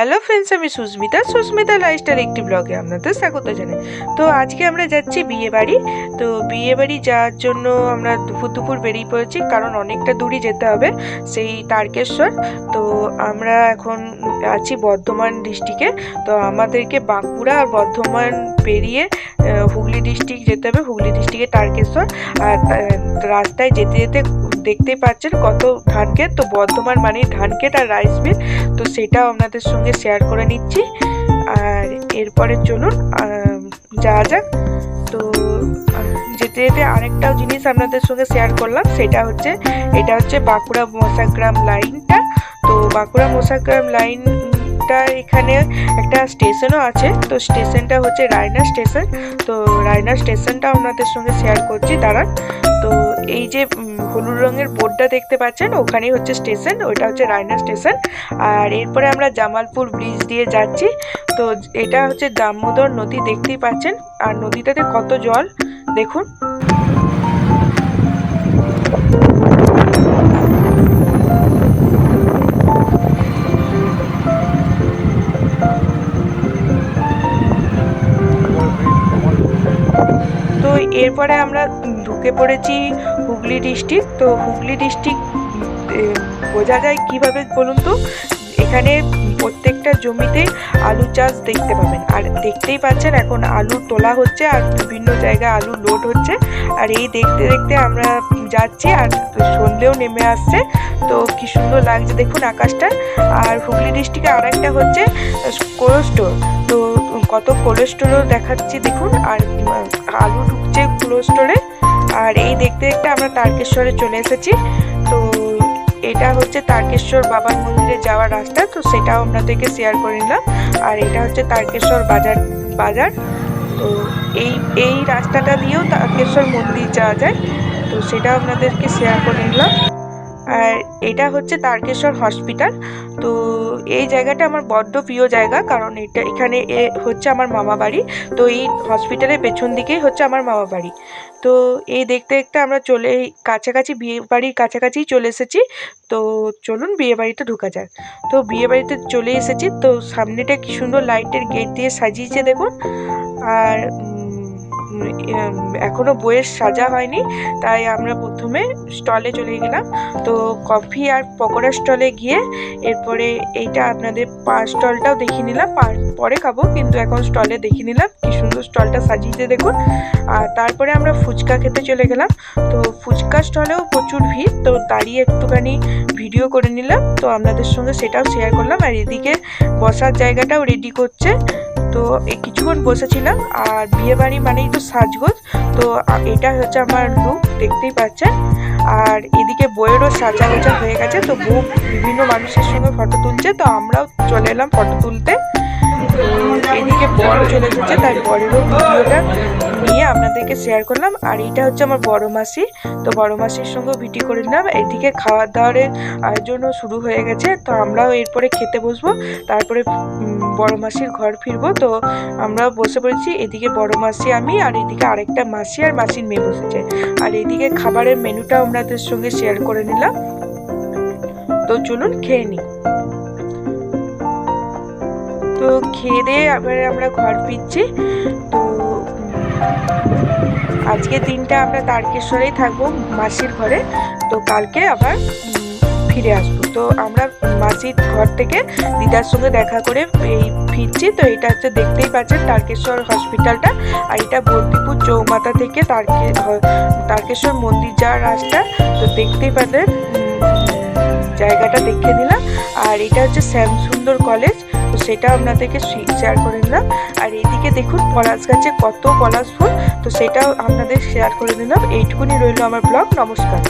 Hello friends আমি Susmita. Susmita lifestyle একটি ব্লগে আপনাদের স্বাগত জানাই। তো আজকে আমরা যাচ্ছি বিয়ে বাড়ি। তো বিয়ে বাড়ি যাওয়ার জন্য আমরা দুপুর দুপুর বেরিয়ে পড়েছি, কারণ অনেকটা দূরই যেতে হবে, সেই তারকেশ্বর। তো আমরা এখন আছি বর্ধমান ডিস্ট্রিক্টে তো আমাদেরকে বাঁকুড়া আর বর্ধমান পেরিয়ে হুগলি ডিস্ট্রিক্ট যেতে হবে। হুগলি ডিস্ট্রিক্টে তারকেশ্বর। আর রাস্তায় যেতে যেতে দেখতেই পাচ্ছেন কত ধান ক্ষেত তো বর্ধমান মানে ধান ক্ষেত আর রাইস মিল তো সেটাও আপনাদের সঙ্গে শেয়ার করে নিচ্ছি। আর এরপরে চলুন যাওয়া যাক। তো যেতে যেতে আরেকটাও জিনিস আপনাদের সঙ্গে শেয়ার করলাম, সেটা হচ্ছে, এটা হচ্ছে বাঁকুড়া মশাগ্রাম লাইনটা তো বাঁকুড়া মশাগ্রাম লাইনটা এখানে একটা স্টেশনও আছে, তো স্টেশনটা হচ্ছে রায়না স্টেশন তো রায়না স্টেশনটা আপনাদের সঙ্গে শেয়ার করছি, দাঁড়ান। তো এই যে হলুদ রঙের বোর্ডটা দেখতে পাচ্ছেন, ওখানেই হচ্ছে স্টেশন, ওইটা হচ্ছে রায়না স্টেশন। আর এরপরে আমরা জামালপুর ব্রিজ দিয়ে যাচ্ছি। তো এটা হচ্ছে দামোদর নদী, দেখতেই পাচ্ছেন। আর নদীটাতে কত জল, দেখুন। এরপরে আমরা ঢুকে পড়েছি হুগলি ডিস্ট্রিক্ট। তো হুগলি ডিস্ট্রিক্ট বোঝা যায় কীভাবে বলুন তো? এখানে প্রত্যেকটা জমিতে আলু চাষ দেখতে পাবেন। আর দেখতেই পাচ্ছেন এখন আলু তোলা হচ্ছে আর বিভিন্ন জায়গায় আলু লোড হচ্ছে। আর এই দেখতে দেখতে আমরা যাচ্ছি আর সন্ধেও নেমে আসছে। তো কি সুন্দর লাগছে দেখুন আকাশটা। আর হুগলি ডিস্ট্রিক্টে আর একটা হচ্ছে কোল্ড স্টোর তো কত কোল্ড স্টোরও দেখাচ্ছি দেখুন। আর আলু ঢুকছে কোল্ড স্টোরে আর এই দেখতে দেখতে আমরা তারকেশ্বরে চলে এসেছি। তো এটা হচ্ছে তারকেশ্বর বাবার মন্দিরে যাওয়ার রাস্তা, তো সেটাও আপনাদেরকে শেয়ার করে নিলাম। আর এটা হচ্ছে তারকেশ্বর বাজার বাজার। তো এই এই রাস্তাটা দিয়েও তারকেশ্বর মন্দির যাওয়া যায়। তো সেটাও আপনাদেরকে শেয়ার করে নিলাম। আর এটা হচ্ছে তারকেশ্বর হসপিটাল। তো এই জায়গাটা আমার বড্ড প্রিয় জায়গা, কারণ এটা এখানে এ হচ্ছে আমার মামা বাড়ি। তো এই হসপিটালের পেছন দিকেই হচ্ছে আমার মামা বাড়ি। তো এই দেখতে দেখতে আমরা চলে, কাছাকাছি বিয়ে বাড়ির কাছাকাছিই চলে এসেছি। তো চলুন বিয়ে বাড়িতে ঢুকা যাক। তো বিয়ে বাড়িতে চলে এসেছি। তো সামনেটা কি সুন্দর লাইটের গেট দিয়ে সাজিয়েছে দেখুন। আর উম, উম, এখনও বইয়ের সাজা হয়নি তাই আমরা প্রথমে স্টলে চলে গেলাম। তো কফি আর পকোড়া স্টলে গিয়ে এরপরে এইটা আপনাদের পা স্টলটাও দেখিয়ে নিলাম পরে খাব কিন্তু এখন স্টলে দেখিয়ে নিলাম কি সুন্দর স্টলটা সাজিয়েছে দেখুন। আর তারপরে আমরা ফুচকা খেতে চলে গেলাম। তো ফুচকা স্টলেও প্রচুর ভিড় তো দাঁড়িয়ে একটুখানি ভিডিও করে নিলাম। তো আপনাদের সঙ্গে সেটাও শেয়ার করলাম আর এদিকে বসার জায়গাটাও রেডি করছে। তো কিছুক্ষণ বসেছিলাম, আর বিয়ে বাড়ি মানেই তো সাজগোজ, তো এটা হচ্ছে আমার লুক দেখতেই পাচ্ছেন। আর এদিকে বইয়েরও সাজা গোজা হয়ে গেছে, তো বউ বিভিন্ন মানুষের সঙ্গে ফটো তুলছে, তো আমরাও চলে এলাম ফটো তুলতে। এদিকে বর চলে যাচ্ছে তাই বরেরও ভিডিওটা আপনাদেরকে শেয়ার করলাম। আর এটা হচ্ছে আমার বড় মাসি তো বড় মাসির সঙ্গেও ভিডিও করে নিলাম। এদিকে খাওয়ার দাওয়ারের আয়োজনও শুরু হয়ে গেছে। তো আমরাও এরপরে খেতে বসবো। তারপরে বড় মাসির ঘর ফিরবো। তো আমরাও বসে পড়েছি। এদিকে বড় মাসি আমি, আর এদিকে আরেকটা মাসি আর মাসির মেয়ে বসেছে। আর এদিকে খাবারের মেনুটাও আপনাদের সঙ্গে শেয়ার করে নিলাম। তো চলুন খেয়ে নিই। তো খেয়ে দিয়ে আবার আমরা ঘর ফিরছি। তো উম, আজকের দিনটা আমরা তারকেশ্বরেই থাকব মাসির ঘরে। তো কালকে আবার ফিরে আসব। তো আমরা মাসির ঘর থেকে দিদার সঙ্গে দেখা করে এই ফিরছি। তো এটা হচ্ছে দেখতেই পাচ্ছেন তারকেশ্বর হসপিটালটা। আর এটা বন্দিপুর চৌমাথা থেকে তারকে তারকেশ্বর মন্দির যাওয়ার রাস্তা। তো দেখতেই পাচ্ছেন জায়গাটা দেখে নিলাম। আর এটা হচ্ছে শ্যামসুন্দর কলেজ। তো সেটা আপনাদেরকে শেয়ার করে নিলাম। আর এইদিকে দেখুন, পলাশ গাছে কত পলাশ ফুল, তো সেটাও আপনাদের শেয়ার করে দিলাম এইটুকুনি রইল আমার ব্লগ নমস্কার।